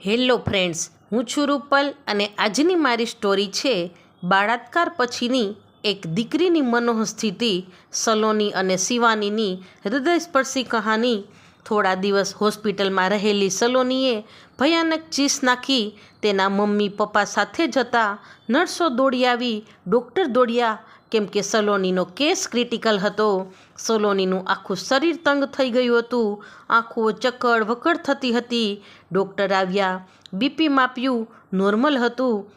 Hello friends, હું છું રૂપલ અને આજની મારી સ્ટોરી છે બાળાત્કાર પછીની એક દીકરીની મનોસ્થિતિ, સલોની અને શિવાનીની હૃદયસ્પર્શી કહાની. થોડા દિવસ હોસ્પિટલમાં રહેલી સલોનીએ ભયાનક ચીસ નાખી, તેના મમ્મી પપ્પા સાથે જતા નર્સો દોડી આવી, ડૉક્ટર દોડ્યા કેમ કે સલોનીનો કેસ ક્રિટિકલ હતો. સલોનીનું આખું શરીર તંગ થઈ ગયું હતું. આંખો ચક્કડ વકડ થતી હતી. ડૉક્ટર આવ્યા. બીપી માપ્યું. નોર્મલ હતું.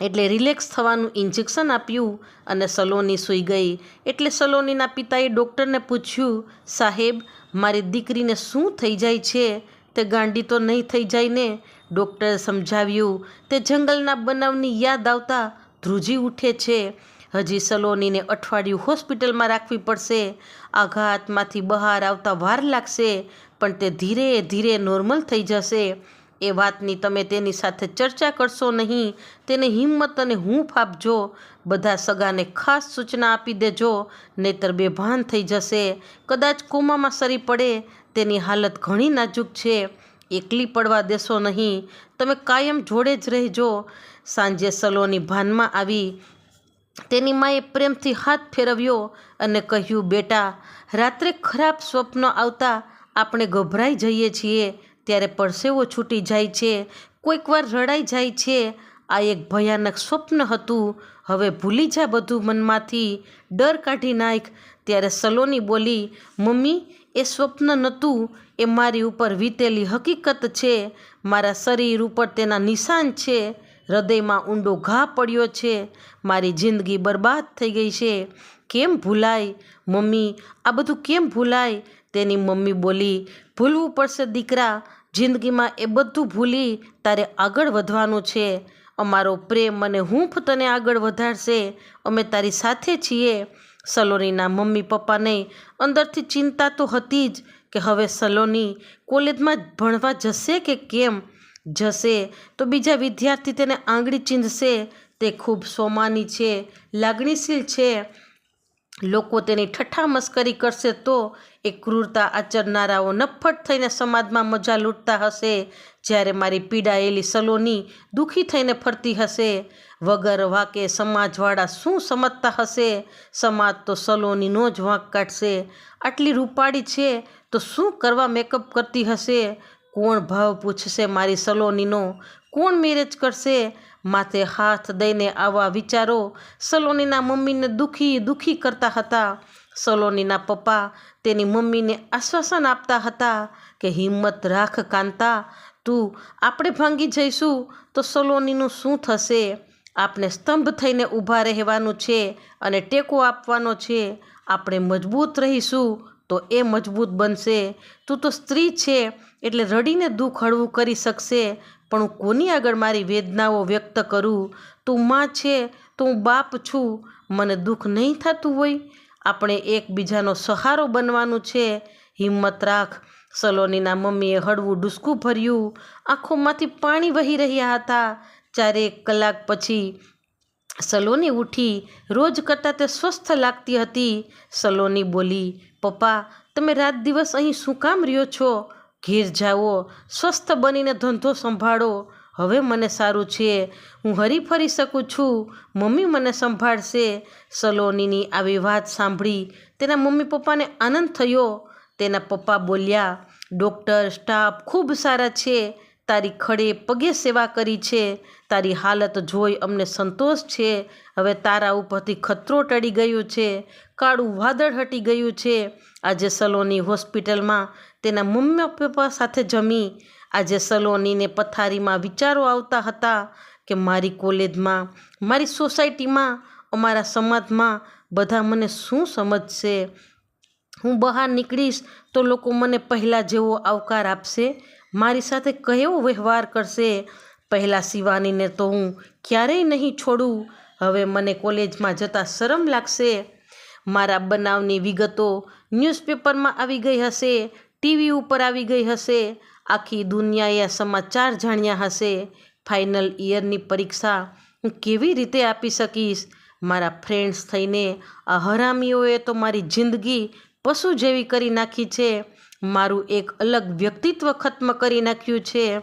એટલે રિલેક્સ થવાનું ઇન્જેક્શન આપ્યું અને સલોની સૂઈ ગઈ. એટલે સલોનીના પિતાએ ડૉક્ટરને પૂછ્યું, સાહેબ, મારી દીકરીને શું થઈ જાય છે? તે ગાંડી તો નહીં થઈ જાય ને? ડૉક્ટરે સમજાવ્યું, તે જંગલના બનાવની યાદ આવતા ધ્રુજી ઉઠે છે. હજી સલોનીને અઠવાડિયું હોસ્પિટલમાં રાખવી પડશે. આઘાતમાંથી બહાર આવતા વાર લાગશે, પણ તે ધીરે ધીરે નોર્મલ થઈ જશે. એ વાતની તમે તેની સાથે ચર્ચા કરશો નહીં, તેને હિંમત અને હું આપજો. બધા સગાને ખાસ સૂચના આપી દેજો, નહીતર બેભાન થઈ જશે. કદાચ કોમામાં સરી પડે, તેની હાલત ઘણી નાજુક છે. એકલી પડવા દેશો નહીં, તમે કાયમ જોડે જ રહેજો. સાંજે સલોની ભાનમાં આવી તેની માએ પ્રેમથી હાથ ફેરવ્યો અને કહ્યું, બેટા, રાત્રે ખરાબ સ્વપ્ન આવતા આપણે ગભરાઈ જઈએ છીએ, ત્યારે પરસેવો છૂટી જાય છે, કોઈક વાર રડાઈ જાય છે. આ એક ભયાનક સ્વપ્ન હતું. હવે ભૂલી જા બધું મનમાંથી. ડર કાઢી નાખ. ત્યારે સલોની બોલી, મમ્મી, એ સ્વપ્ન નહોતું. એ મારી ઉપર વીતેલી હકીકત છે. મારા શરીર ઉપર તેના નિશાન છે. હૃદયમાં ઊંડો ઘા પડ્યો છે. મારી જિંદગી બરબાદ થઈ ગઈ છે. કેમ ભૂલાય? મમ્મી, આ બધું કેમ ભૂલાય? તેની મમ્મી બોલી, ભૂલવું પડશે દીકરા. જિંદગીમાં એ બધું ભૂલી તારે આગળ વધવાનું છે. અમારો પ્રેમ અને હૂંફ તને આગળ વધારશે. અમે તારી સાથે છીએ. સલોનીના મમ્મી પપ્પાને અંદરથી ચિંતા તો હતી જ કે હવે સલોની કોલેજમાં ભણવા જશે કે કેમ? જશે તો બીજા વિદ્યાર્થી તેને આંગળી ચીંધશે. તે ખૂબ સોમાની છે, લાગણીશીલ છે. લોકો તેની ઠઠ્ઠા મસ્કરી કરશે તો એ ક્રૂરતા આચરનારાઓ નફ્ફટ થઈને સમાજમાં મજા લૂંટતા હશે. જ્યારે મારી પીડાયેલી સલોની દુઃખી થઈને ફરતી હશે. વગર વાકે સમાજવાળા શું સમજતા હશે? સમાજ તો સલોનીનો જ વાંક કાઢશે. આટલી રૂપાળી છે તો શું કરવા મેકઅપ કરતી હશે? કોણ ભાવ પૂછશે મારી સલોનીનો? કોણ મેરેજ કરશે? માથે હાથ દઈને આવા વિચારો સલોનીના મમ્મીને દુઃખી દુઃખી કરતા હતા. સલોનીના પપ્પા તેની મમ્મીને આશ્વાસન આપતા હતા કે હિંમત રાખ કાંતા, તું આપણે ભાંગી જઈશું તો સલોનીનું શું થશે? આપણે સ્તંભ થઈને ઊભા રહેવાનું છે અને ટેકો આપવાનો છે. આપણે મજબૂત રહીશું તો એ મજબૂત બનશે. તું તો સ્ત્રી છે, એટલે રડીને દુઃખ હળવું કરી શકશે. પણ હું કોની આગળ મારી વેદનાઓ વ્યક્ત કરું? તું માં છે, તો હું બાપ છું. મને દુઃખ નહીં થતું હોય? આપણે એકબીજાનો સહારો બનવાનું છે. હિંમત રાખ. સલોનીના મમ્મીએ હળવું ડૂસકું ભર્યું. આંખોમાંથી પાણી વહી રહ્યા હતા. ચારેક કલાક પછી સલોની ઉઠી રોજ કરતાં તે સ્વસ્થ લાગતી હતી. સલોની બોલી, પપ્પા, તમે રાત દિવસ અહીં શું કામ રહ્યો છો? ઘેર જાઓ, સ્વસ્થ બનીને ધંધો સંભાળો. હવે મને સારું છે. હું હરી ફરી શકું છું. મમ્મી મને સંભાળશે. સલોનીની આવી વાત સાંભળી તેના મમ્મી પપ્પાને આનંદ થયો. તેના પપ્પા બોલ્યા, ડૉક્ટર, સ્ટાફ ખૂબ સારા છે. તારી ખડે પગે સેવા કરી છે, તારી હાલત જોઈ અમને સંતોષ છે. હવે તારા ઉપરથી ખતરો ટળી ગયો છે, કાળું વાદળ હટી ગયું છે. આજે સલોની હોસ્પિટલમાં તેના મમ્મી પપ્પા સાથે જમી. આજે સલોનીને પથારીમાં વિચારો આવતા હતા કે મારી કોલેજમાં, મારી સોસાયટીમાં, અમારા સમાજમાં બધા મને શું સમજશે? હું બહાર નીકળીશ તો લોકો મને પહેલાં જેવો આવકાર આપશે? મારી સાથે કયો વ્યવહાર કરશે? પહેલાં શિવાનીને તો હું ક્યારેય નહીં છોડું. હવે મને કોલેજમાં જતાં શરમ લાગશે. મારા બનાવની વિગતો ન્યૂઝપેપરમાં આવી ગઈ હશે, ટીવી ઉપર આવી ગઈ હશે, આખી દુનિયાએ સમાચાર જાણ્યા હશે. ફાઇનલ ઇયરની પરીક્ષા હું કેવી રીતે આપી શકીશ? મારા ફ્રેન્ડ્સ થઈને આ હરામીઓએ તો મારી જિંદગી પશુ જેવી કરી નાખી છે. મારું એક અલગ વ્યક્તિત્વ ખત્મ કરી નાખ્યું છે.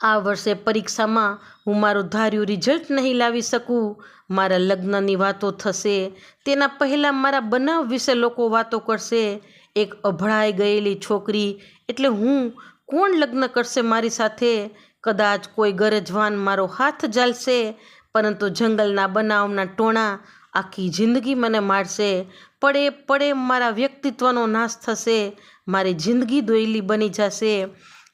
આ વર્ષે પરીક્ષામાં હું મારું ધાર્યું રિઝલ્ટ નહીં લાવી શકું. મારા લગ્નની વાતો થશે. તેના પહેલાં મારા બનાવ વિશે લોકો વાતો કરશે. એક અભળાઈ ગયેલી છોકરી એટલે હું કોણ લગ્ન કરશે મારી સાથે? કદાચ કોઈ ગરજવાન મારો હાથ ઝાલશે. પરંતુ જંગલના બનાવના ટોણા આખી જિંદગી મને મારશે. પડે પડે મારા વ્યક્તિત્વનો નાશ થશે. મારી જિંદગી દોયલી બની જશે.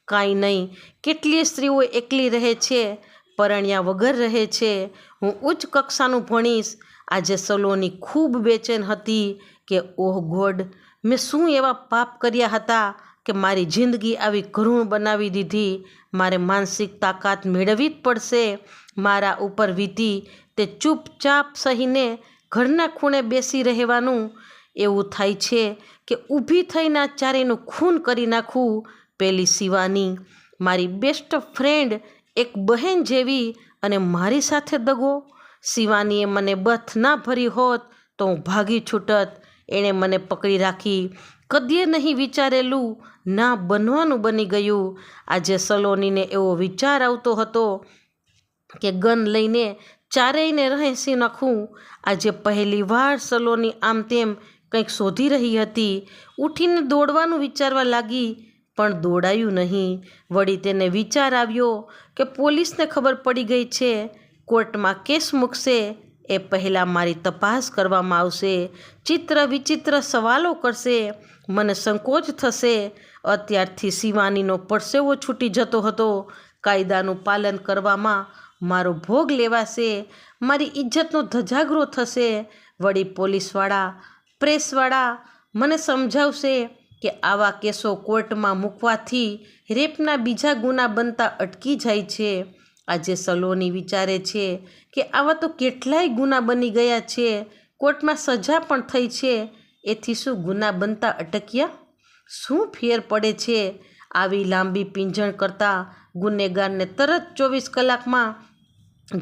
કાંઈ નહીં, કેટલીય સ્ત્રીઓ એકલી રહે છે, પરણ્યા વગર રહે છે. હું ઉચ્ચ કક્ષાનું ભણીશ. આજે સલોની ખૂબ બેચેન હતી કે, ઓહ ગોડ, મેં શું એવા પાપ કર્યા હતા કે મારી જિંદગી આવી કરુણ બનાવી દીધી? મારે માનસિક તાકાત મેળવવી જ પડશે. મારા ઉપર વીતી તે ચૂપચાપ સહીને ઘરના ખૂણે બેસી રહેવાનું એવું થાય છે કે ઊભી થઈને આ ચારેયનું ખૂન કરી નાખું પેલી શિવાની. મારી બેસ્ટ ફ્રેન્ડ એક બહેન જેવી અને મારી સાથે દગો. શિવાનીએ મને બથ ના ભરી હોત તો હું ભાગી છૂટત. એણે મને પકડી રાખી. કદીએ નહીં વિચારેલું ના બનવાનું બની ગયું. આજે સલોનીને એવો વિચાર આવતો હતો કે ગન લઈને ચારેયને રહેસી નાખું. આજે પહેલી વાર સલોની આમ તેમ કંઈક શોધી રહી હતી. ઉઠીને દોડવાનું વિચારવા લાગી, પણ દોડાયું નહીં. વળી તેને વિચાર આવ્યો કે પોલીસને ખબર પડી ગઈ છે, કોર્ટમાં કેસ મૂકશે, એ પહેલાં મારી તપાસ કરવામાં આવશે, ચિત્ર વિચિત્ર સવાલો કરશે, મને સંકોચ થશે. અત્યારથી શિવાનીનો પરસેવો છૂટી જતો હતો. કાયદાનું પાલન કરવામાં મારો ભોગ લેવાશે, મારી ઇજ્જતનો ધજાગરો થશે, વળી પોલીસવાળા, પ્રેસવાળા મને સમજાવશે કે આવા કેસો કોર્ટમાં મૂકવાથી રેપના બીજા ગુના બનતા અટકી જાય છે. આજે સલોની વિચારે છે કે આવા તો કેટલાય ગુના બની ગયા છે, કોર્ટમાં સજા પણ થઈ છે, એથી શું ગુના બનતા અટક્યા? શું ફેર પડે છે? આવી લાંબી પીંજણ કરતાં ગુનેગારને તરત ચોવીસ કલાકમાં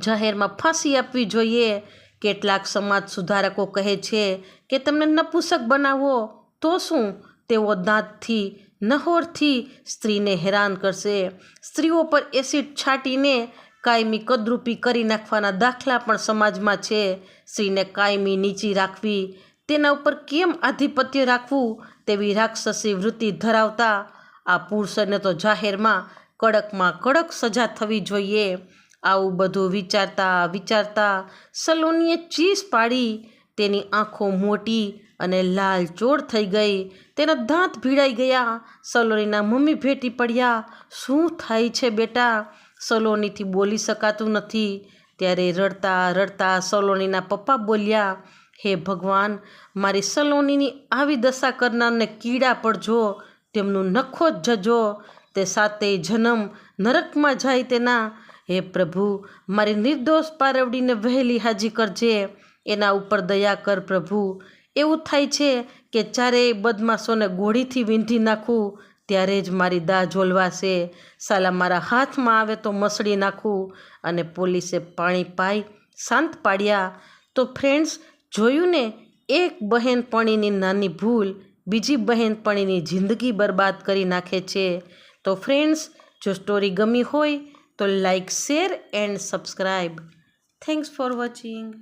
જાહેરમાં ફાંસી આપવી જોઈએ. કેટલાક સમાજ સુધારકો કહે છે કે તમને નપુસક બનાવો તો શું? તેઓ દાંતથી, નહોરથી સ્ત્રીને હેરાન કરશે. સ્ત્રીઓ પર એસિડ છાંટીને કાયમી કદરૂપી કરી નાખવાના દાખલા પણ સમાજમાં છે. સ્ત્રીને કાયમી નીચી રાખવી, તેના ઉપર કેમ આધિપત્ય રાખવું? તેવી રાક્ષસી વૃત્તિ ધરાવતા આ પુરુષને તો જાહેરમાં કડકમાં કડક સજા થવી જોઈએ. આવું બધું વિચારતા વિચારતા સલોનીએ ચીસ પાડી. તેની આંખો મોટી અને લાલ ચોળ થઈ ગઈ. તેના દાંત ભીડાઈ ગયા. સલોનીના મમ્મી ભેટી પડ્યા. શું થાય છે બેટા સલોનીથી બોલી શકાતું નથી. ત્યારે રડતા રડતા સલોનીના પપ્પા બોલ્યા, હે ભગવાન, મારી સલોનીની આવી દશા કરનારને કીડા પડજો તેમનું નખો જજો, તે સાતેય જન્મ નરકમાં જાય તેના. હે પ્રભુ, મારી નિર્દોષ પારવડીને વહેલી હાજી કરજે. એના ઉપર દયા કર પ્રભુ. એવું થાય છે કે ચારેય બદમાશોને ગોળીથી વીંધી નાખું, ત્યારે જ મારી દાહ ઝોલવાશે. સાલા મારા હાથમાં આવે તો મસળી નાખું અને પોલીસે પાણી પાઈ શાંત પાડ્યા. તો ફ્રેન્ડ્સ, જોયું ને? એક બહેનપણીની નાની ભૂલ બીજી બહેનપણીની જિંદગી બરબાદ કરી નાખે છે. તો ફ્રેન્ડ્સ જો સ્ટોરી ગમી હોય, તો like share and subscribe thanks for watching